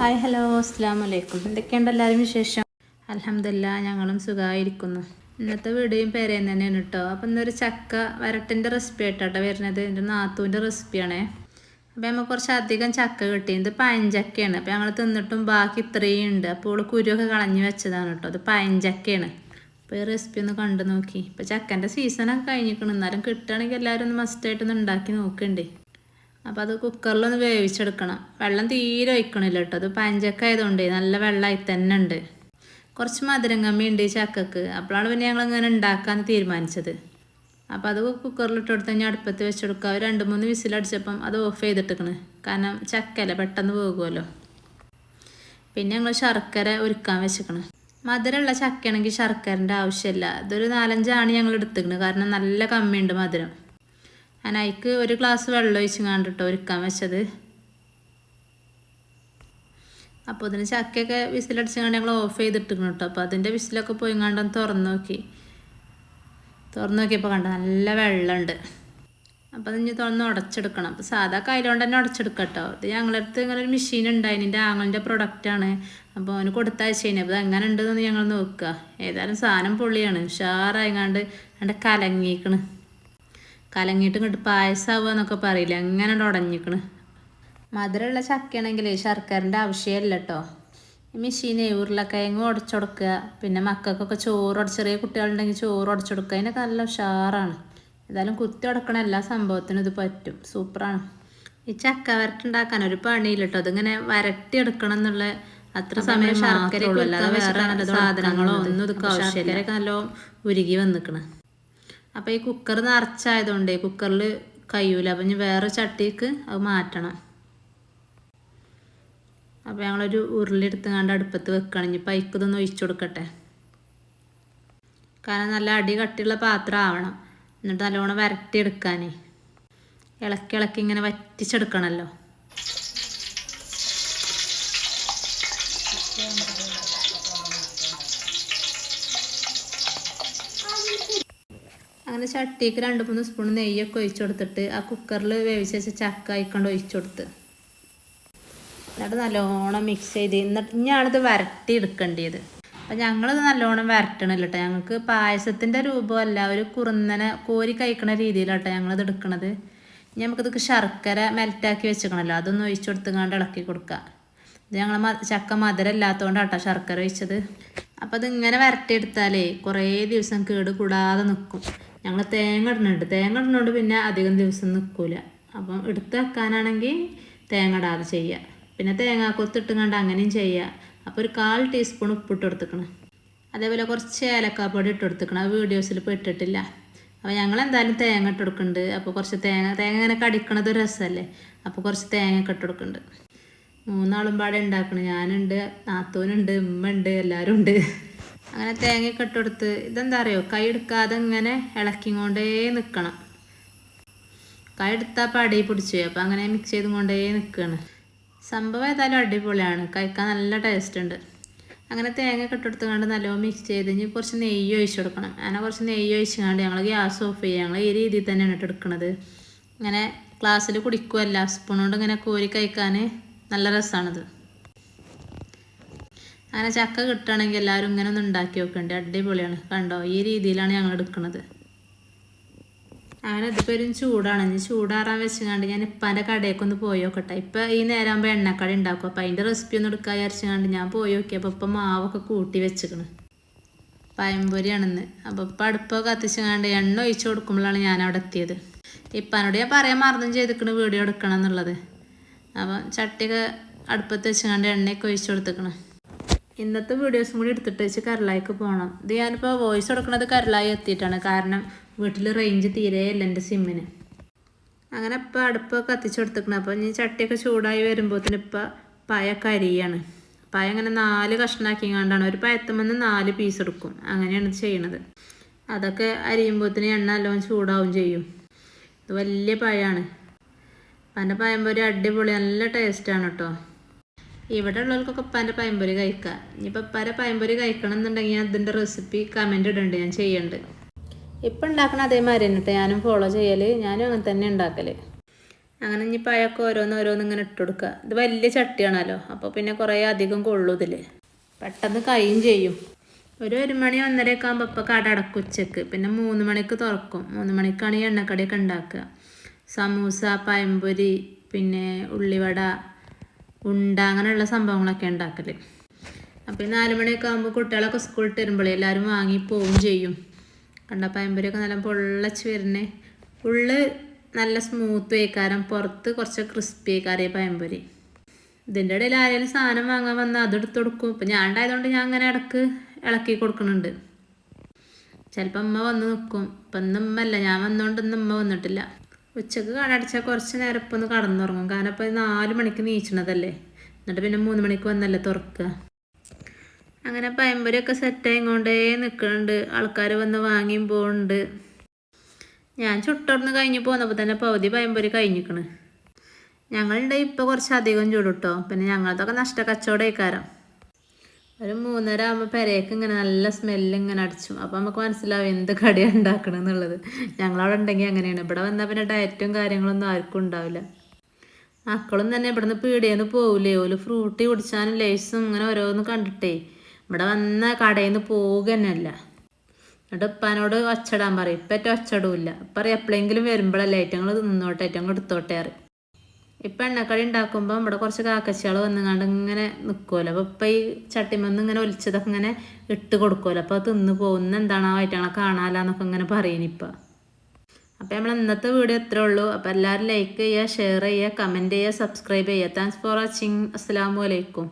Hi hello അസ്സാം വലൈക്കും എന്തൊക്കെയുണ്ട് എല്ലാവരും വിശേഷം? അലഹമില്ല ഞങ്ങളും സുഖമായിരിക്കുന്നു ഇന്നത്തെ വീഡിയോയും പേരേം തന്നെയാണ് കേട്ടോ അപ്പം ഇന്നൊരു ചക്ക വരട്ടിന്റെ റെസിപ്പി ആയിട്ടാട്ടോ വരുന്നത്. എന്റെ നാത്തൂന്റെ റെസിപ്പിയാണേ അപ്പോൾ നമുക്ക് കുറച്ച് അധികം ചക്ക കിട്ടി. ഇത് പഴഞ്ചക്കയാണ് അപ്പോൾ ഞങ്ങൾ തിന്നിട്ടും ബാക്കി ഇത്രയും ഉണ്ട്. അപ്പോൾ കുരുവൊക്കെ കളഞ്ഞു വെച്ചതാണ് കേട്ടോ അത് പഴഞ്ചക്കയാണ് അപ്പോൾ ഈ റെസിപ്പി ഒന്ന് കണ്ടു നോക്കി. ഇപ്പോൾ ചക്കന്റെ സീസണൊക്കെ കഴിഞ്ഞിരിക്കണം. എന്നാലും കിട്ടുകയാണെങ്കിൽ എല്ലാവരും ഒന്ന് മസ്റ്റായിട്ടൊന്ന് ഉണ്ടാക്കി നോക്കണ്ടേ? അപ്പോൾ അത് കുക്കറിലൊന്ന് വേവിച്ചെടുക്കണം. വെള്ളം തീരെ ഒഴിക്കണില്ല കേട്ടോ അത് പഞ്ചക്ക ആയതുകൊണ്ട് നല്ല വെള്ളമായി തന്നെ ഉണ്ട്. കുറച്ച് മധുരം കമ്മി ഉണ്ട് ഈ ചക്കക്ക്. അപ്പോഴാണ് പിന്നെ ഞങ്ങൾ ഇങ്ങനെ ഉണ്ടാക്കാൻ തീരുമാനിച്ചത്. അപ്പോൾ അത് കുക്കറിലിട്ട് കൊടുത്ത് കഴിഞ്ഞാൽ അടുപ്പത്ത് വെച്ചെടുക്കുക. ഒരു രണ്ട് മൂന്ന് വിസിലടിച്ചപ്പം അത് ഓഫ് ചെയ്തിട്ടിക്കണ് കാരണം ചക്കല പെട്ടെന്ന് പോകുമല്ലോ പിന്നെ ഞങ്ങൾ ശർക്കര ഒരുക്കാൻ വെച്ചിക്കണ് മധുരമുള്ള ചക്കയാണെങ്കിൽ ശർക്കരന്റെ ആവശ്യമില്ല. ഇതൊരു നാലഞ്ചാണ് ഞങ്ങൾ എടുത്തിക്കണ് കാരണം നല്ല കമ്മിയുണ്ട് മധുരം. അതിക്ക് ഒരു ഗ്ലാസ് വെള്ളം ഒഴിച്ച് കണ്ടിട്ടോ ഒരുക്കാൻ വെച്ചത്. അപ്പോൾ ഇതിന് ചക്കയൊക്കെ വിസിലടിച്ച് കണ്ട് ഞങ്ങൾ ഓഫ് ചെയ്തിട്ടിരുന്നു കേട്ടോ. അപ്പോൾ അതിന്റെ വിസിലൊക്കെ പോയി കണ്ടൊന്ന് തുറന്ന് നോക്കി. തുറന്ന് നോക്കിയപ്പോൾ കണ്ട നല്ല വെള്ളമുണ്ട് അപ്പോൾ അതിന് തുറന്ന് ഉടച്ചെടുക്കണം. അപ്പോൾ സാധാ കയ്യിലോണ്ട് തന്നെ ഉടച്ചെടുക്കട്ടോ കേട്ടോ. ഇത് അടുത്ത് ഇങ്ങനെ ഒരു മെഷീൻ ഉണ്ട്. എന്റെ ആങ്ങളുടെ പ്രൊഡക്റ്റാണ് അപ്പോൾ അവന് കൊടുത്തയച്ചതിന് അപ്പോൾ എങ്ങനെ ഉണ്ടെന്ന് ഞങ്ങൾ നോക്കുക ഏതായാലും സാധനം പൊള്ളിയാണ്. ഉഷാറായിങ്ങാണ്ട് കണ്ട് കലങ്ങിക്കണ് കലങ്ങിയിട്ട് ഇങ്ങോട്ട് പായസമാവുക എന്നൊക്കെ പറയില്ല? അങ്ങനെ ഉടഞ്ഞിക്കണ്? മധുരമുള്ള ചക്കയാണെങ്കിൽ ശർക്കരന്റെ ആവശ്യമില്ല കേട്ടോ ഈ മെഷീനെ ഉരുളക്കിഴങ്ങ് ഉടച്ചുകൊടുക്കുക പിന്നെ മക്കൾക്കൊക്കെ ചോറ് ഉടച്ച് ചെറിയ കുട്ടികളുണ്ടെങ്കിൽ ചോറ് ഉടച്ചുകൊടുക്കുക അതിനൊക്കെ നല്ല ഉഷാറാണ്. ഏതായാലും കുത്തി ഉടക്കണ എല്ലാ സംഭവത്തിനും ഇത് പറ്റും. സൂപ്പറാണ്. ഈ ചക്ക വരട്ടുണ്ടാക്കാൻ ഒരു പണിയില്ല കേട്ടോ അതിങ്ങനെ വരട്ടി എടുക്കണം എന്നുള്ള അത്ര സമയം ശർക്കര സാധനങ്ങളോ ഒന്നും ഇതൊക്കെ ആവശ്യമില്ല. ഉരുകി വന്നിക്കണ്. അപ്പോൾ ഈ കുക്കർ നിറച്ചായതുകൊണ്ട് കുക്കറിൽ കഴിയൂല അപ്പം ഇനി വേറെ ചട്ടിക്ക് അത് മാറ്റണം. അപ്പോൾ ഞങ്ങളൊരു ഉരുളി കണ്ട് അടുപ്പത്ത് വെക്കണം. ഇനി പൈക്കതൊന്ന് ഒഴിച്ചു കൊടുക്കട്ടെ. കാരണം നല്ല അടി കട്ടിയുള്ള പാത്രം ആവണം. എന്നിട്ട് നല്ലോണം വരട്ടിയെടുക്കാനേ. ഇളക്കി ഇളക്കി ഇങ്ങനെ വറ്റിച്ചെടുക്കണമല്ലോ അങ്ങനെ ചട്ടിക്ക് രണ്ട് മൂന്ന് സ്പൂൺ നെയ്യൊക്കെ ഒഴിച്ചു കൊടുത്തിട്ട് ആ കുക്കറിൽ വേവിച്ച വെച്ച ചക്ക ആയിക്കൊണ്ട് ഒഴിച്ചു കൊടുത്ത്. എന്നിട്ട് നല്ലോണം മിക്സ് ചെയ്ത് എന്നിട്ട് ഇനിയാണിത് വരട്ടി എടുക്കേണ്ടത് അപ്പം ഞങ്ങളിത് നല്ലോണം വരട്ടണില്ല കേട്ടോ ഞങ്ങൾക്ക് പായസത്തിന്റെ രൂപമല്ല ഒരു കുറുന്നനെ കോരി കഴിക്കണ രീതിയിലാട്ടോ ഞങ്ങളിത് എടുക്കണത്. ഇനി നമുക്കിത് ശർക്കര മെൽറ്റാക്കി വെച്ചിക്കണല്ലോ അതൊന്ന് ഒഴിച്ചു കൊടുത്തുകൊണ്ട് ഇളക്കി കൊടുക്കുക ഇത് ഞങ്ങൾ ചക്ക മധുരം ഇല്ലാത്തതുകൊണ്ടാട്ടോ ശർക്കര ഒഴിച്ചത്. അപ്പം അതിങ്ങനെ വരട്ടിയെടുത്താലേ കുറേ ദിവസം കേട് കൂടാതെ നിൽക്കും ഞങ്ങൾ തേങ്ങ ഇടുന്നുണ്ട്. തേങ്ങ ഇടുന്നതുകൊണ്ട് പിന്നെ അധികം ദിവസം നിൽക്കില്ല അപ്പം എടുത്ത് വെക്കാനാണെങ്കിൽ തേങ്ങ ഇടാതെ ചെയ്യുക പിന്നെ തേങ്ങ കൊത്തിട്ടുങ്ങാണ്ട് അങ്ങനെയും ചെയ്യുക അപ്പോൾ ഒരു കാൽ ടീസ്പൂൺ ഉപ്പിട്ട് കൊടുത്തിക്കണം. അതേപോലെ കുറച്ച് ഏലക്കാപ്പൊടി ഇട്ട് കൊടുത്തിക്കണം. അത് വീഡിയോസിൽ ഇപ്പോൾ ഇട്ടിട്ടില്ല. അപ്പോൾ ഞങ്ങൾ എന്തായാലും തേങ്ങ ഇട്ട് കൊടുക്കുന്നുണ്ട് അപ്പോൾ കുറച്ച് തേങ്ങ തേങ്ങ ഇങ്ങനെ കടിക്കണത് ഒരു രസമല്ലേ അപ്പോൾ കുറച്ച് തേങ്ങ ഒക്കെ ഇട്ട് കൊടുക്കുന്നുണ്ട് മൂന്നാളും പാടെ ഉണ്ടാക്കണം ഞാനുണ്ട് നാത്തൂനുണ്ട് ഉമ്മ ഉണ്ട് എല്ലാവരും ഉണ്ട്. അങ്ങനെ തേങ്ങയൊക്കെ ഇട്ടുകൊടുത്ത് ഇതെന്താ അറിയോ? കൈ എടുക്കാതെ ഇങ്ങനെ ഇളക്കിക്കൊണ്ടേ നിൽക്കണം കൈ എടുത്താൽ പടി പിടിച്ചു അപ്പോൾ അങ്ങനെ മിക്സ് ചെയ്തും കൊണ്ടേ നിൽക്കുകയാണ് സംഭവം ഏതായാലും അടിപൊളിയാണ്. കഴിക്കാൻ നല്ല ടേസ്റ്റ് ഉണ്ട്. അങ്ങനെ തേങ്ങ കെട്ടെടുത്ത് കണ്ട് നല്ലോണം മിക്സ് ചെയ്ത് ഇനി കുറച്ച് നെയ്യ് ഒഴിച്ച് കൊടുക്കണം. അങ്ങനെ കുറച്ച് നെയ്യ് ഒഴിച്ച് കണ്ട് ഞങ്ങൾ ഗ്യാസ് ഓഫ് ചെയ്യുക ഞങ്ങൾ ഈ രീതിയിൽ തന്നെയാണ് എടുക്കുന്നത് ഇങ്ങനെ ഗ്ലാസ്സിൽ കുടിക്കുമല്ല സ്പൂൺ കൊണ്ട് ഇങ്ങനെ കോരി കഴിക്കാൻ നല്ല രസമാണിത് അങ്ങനെ ചക്ക കിട്ടുകയാണെങ്കിൽ എല്ലാവരും ഇങ്ങനെ ഒന്ന് ഉണ്ടാക്കി വെക്കണ്ടേ അടിപൊളിയാണ്. കണ്ടോ? ഈ രീതിയിലാണ് ഞങ്ങൾ എടുക്കുന്നത് അങ്ങനെ ഇതിപ്പോൾ ഒരു ചൂടാണ്. ഇനി ചൂടാറാൻ വെച്ചുകൊണ്ട് ഞാൻ ഇപ്പാന്റെ കടയൊക്കെ ഒന്ന് പോയി നോക്കട്ടെ. ഇപ്പം ഈ നേരമാകുമ്പോൾ എണ്ണക്കട ഉണ്ടാക്കും. അപ്പോൾ അതിന്റെ റെസിപ്പി ഒന്ന് എടുക്കാൻ വിചാരിച്ചുകൊണ്ട് ഞാൻ പോയി നോക്കിയപ്പോൾ ഇപ്പം മാവൊക്കെ കൂട്ടി വെച്ചിക്കണ്. പഴംപൊരിയാണെന്ന് അപ്പോൾ ഇപ്പം അടുപ്പൊക്കെ കത്തിച്ചുകൊണ്ട് എണ്ണ ഒഴിച്ചു കൊടുക്കുമ്പോഴാണ് ഞാൻ അവിടെ എത്തിയത്. ഇപ്പാനോട് ഞാൻ പറയാൻ മറന്നും ചെയ്തിക്കണ് വീഡിയോ എടുക്കണം എന്നുള്ളത്. അപ്പം ചട്ടിയൊക്കെ അടുപ്പത്ത് വെച്ചുകൊണ്ട് എണ്ണയൊക്കെ ഒഴിച്ചു കൊടുത്തിക്കണം. ഇന്നത്തെ വീഡിയോസും കൂടി എടുത്തിട്ട് വെച്ച് കരളായിക്ക് പോകണം ഇത് ഞാനിപ്പോൾ വോയിസ് കൊടുക്കുന്നത് കരളായി എത്തിയിട്ടാണ്. കാരണം വീട്ടിൽ റേഞ്ച് തീരെ ഇല്ല എന്റെ സിമ്മിന് അങ്ങനെ ഇപ്പം അടുപ്പൊക്കെ കത്തിച്ച് കൊടുത്തിരിക്കണം. അപ്പോൾ ഇനി ചട്ടിയൊക്കെ ചൂടായി വരുമ്പോഴത്തേന് ഇപ്പം പായ കരിയാണ്. പയ അങ്ങനെ നാല് കഷ്ണാക്കി കണ്ടാണ്. ഒരു പയത്തുമെന്ന് നാല് പീസ് എടുക്കും. അങ്ങനെയാണ് ചെയ്യണത്. അതൊക്കെ അരിയുമ്പോഴത്തേന് എണ്ണ നല്ലോണം ചൂടാവും ചെയ്യും. ഇത് വലിയ പഴമാണ് പന്റെ പഴംപൊരി അടിപൊളി. നല്ല ടേസ്റ്റാണ് കേട്ടോ ഇവിടെ ഉള്ളവർക്കൊക്കെ ഉപ്പാന്റെ പയമ്പൊരി കഴിക്കാം. ഇനിയിപ്പോൾ ഉപ്പാരെ പയമ്പൊരി കഴിക്കണം എന്നുണ്ടെങ്കിൽ ഞാൻ അതിന്റെ റെസിപ്പി കമന്റ് ഇടണ്ട് ഞാൻ ചെയ്യണ്ട്. ഇപ്പം ഉണ്ടാക്കണ അതേമാതിരി തന്നെ ഞാനും ഫോളോ ചെയ്യൽ ഞാനും അങ്ങനെ തന്നെ ഉണ്ടാക്കൽ അങ്ങനെ ഇനി പഴമൊക്കെ ഓരോന്ന് ഓരോന്ന് ഇങ്ങനെ ഇട്ട് കൊടുക്കുക. ഇത് വലിയ ചട്ടിയാണല്ലോ അപ്പോൾ പിന്നെ കുറേ അധികം കൊള്ളൂ ഇതിൽ പെട്ടെന്ന് കഴിയും ചെയ്യും. ഒരു ഒരു മണി ഒന്നരയൊക്കെ ആകുമ്പോൾ ഇപ്പോൾ കട അടക്കും ഉച്ചയ്ക്ക്. പിന്നെ മൂന്ന് മണിക്ക് തുറക്കും. മൂന്ന് മണിക്കാണ് ഈ എണ്ണക്കടിയൊക്കെ ഉണ്ടാക്കുക. സമൂസ പയമ്പൊരി പിന്നെ ഉള്ളിവട ഉണ്ട അങ്ങനെയുള്ള സംഭവങ്ങളൊക്കെ ഉണ്ടാക്കൽ അപ്പോൾ ഈ നാല് മണിയൊക്കെ ആകുമ്പോൾ കുട്ടികളൊക്കെ സ്കൂളിൽ വരുമ്പോഴേ എല്ലാവരും വാങ്ങി പോവും ചെയ്യും. കണ്ട? പഴംപൊരിയൊക്കെ നല്ല പൊള്ളച്ച് വരുന്നേ. ഉള്ള് നല്ല സ്മൂത്ത് വയ്ക്കാരം പുറത്ത് കുറച്ച് ക്രിസ്പി വയ്ക്കാറേ പയമ്പൊരി. ഇതിന്റെ ഇടയിൽ ആരെങ്കിലും സാധനം വാങ്ങാൻ വന്നാൽ അതെടുത്ത് കൊടുക്കും. ഇപ്പം ഞാൻ ഉണ്ടായതുകൊണ്ട് ഞാൻ അങ്ങനെ ഇടയ്ക്ക് ഇളക്കി കൊടുക്കുന്നുണ്ട് ചിലപ്പോൾ അമ്മ വന്ന് നിൽക്കും ഇപ്പം ഇന്ന് ഉമ്മ അല്ല. ഞാൻ വന്നതുകൊണ്ട് ഇന്ന് ഉമ്മ വന്നിട്ടില്ല. ഉച്ചയ്ക്ക് കടടച്ചാൽ കുറച്ച് നേരം ഇപ്പം ഒന്ന് കടന്നുറങ്ങും. കാരണം ഇപ്പൊ നാല് മണിക്ക് നീച്ചണതല്ലേ? എന്നിട്ട് പിന്നെ മൂന്ന് മണിക്ക് വന്നല്ലേ തുറക്കുക അങ്ങനെ പയമ്പരൊക്കെ സെറ്റായി കൊണ്ടേ നിൽക്കുന്നുണ്ട് ആൾക്കാർ വന്ന് വാങ്ങിയും പോകുന്നുണ്ട് ഞാൻ ചുട്ടർന്ന് കഴിഞ്ഞ് പോന്നപ്പോൾ തന്നെ പകുതി പയമ്പൊരി കഴിഞ്ഞിക്കണ്. ഞങ്ങളുടെ ഇപ്പോൾ കുറച്ച് അധികം ചൂടുട്ടോ. പിന്നെ ഞങ്ങളതൊക്കെ നഷ്ട കച്ചവടക്കാരം ഒരു മൂന്നര ആകുമ്പോൾ പെരയ്ക്ക് ഇങ്ങനെ നല്ല സ്മെല്ല് ഇങ്ങനെ അടിച്ചു. അപ്പോൾ നമുക്ക് മനസ്സിലാവും എന്ത് കടിയാണ് ഉണ്ടാക്കണം എന്നുള്ളത്. ഞങ്ങളവിടെ ഉണ്ടെങ്കിൽ അങ്ങനെയാണ്. ഇവിടെ വന്നാൽ പിന്നെ ഡയറ്റും കാര്യങ്ങളൊന്നും ആർക്കും ഉണ്ടാവില്ല. മക്കളും തന്നെ ഇവിടുന്ന് പീടിയേന്ന് പോവില്ലേ ഓൽ ഫ്രൂട്ടി കുടിച്ചാനും ലേസും ഇങ്ങനെ ഓരോന്ന് കണ്ടിട്ടേ. ഇവിടെ വന്ന കടയിൽ നിന്ന് പോവുക തന്നെയല്ല എന്നിട്ട് ഉപ്പാനോട് ഒച്ചടാൻ പറയും. ഇപ്പം ഏറ്റവും ഒച്ചടൂല്ല. പറയും എപ്പോഴെങ്കിലും വരുമ്പോഴല്ലേ ഏറ്റവും നിന്നോട്ടെ ഏറ്റവും എടുത്തോട്ടെ അറിയും ഇപ്പം എണ്ണക്കടി ഉണ്ടാക്കുമ്പോൾ ഇവിടെ കുറച്ച് കാക്കച്ചികൾ വന്നുകൊണ്ട് ഇങ്ങനെ നിൽക്കുമല്ലോ അപ്പോൾ ഇപ്പം ഈ ചട്ടിമന്ന് ഇങ്ങനെ ഒലിച്ചതൊക്കെ ഇങ്ങനെ ഇട്ട് കൊടുക്കുമല്ലോ അപ്പോൾ അത് തിന്ന് പോകുന്ന എന്താണ് ആ കാണാലെന്നൊക്കെ ഇങ്ങനെ പറയുന്നിപ്പോൾ അപ്പോൾ നമ്മൾ ഇന്നത്തെ വീഡിയോ ഇത്രേ ഉള്ളൂ. അപ്പോൾ എല്ലാവരും ലൈക്ക് ചെയ്യുക ഷെയർ ചെയ്യുക കമന്റ് ചെയ്യുക സബ്സ്ക്രൈബ് ചെയ്യുക. താങ്ക്സ് ഫോർ വാച്ചിങ് അസ്സാം വലൈക്കും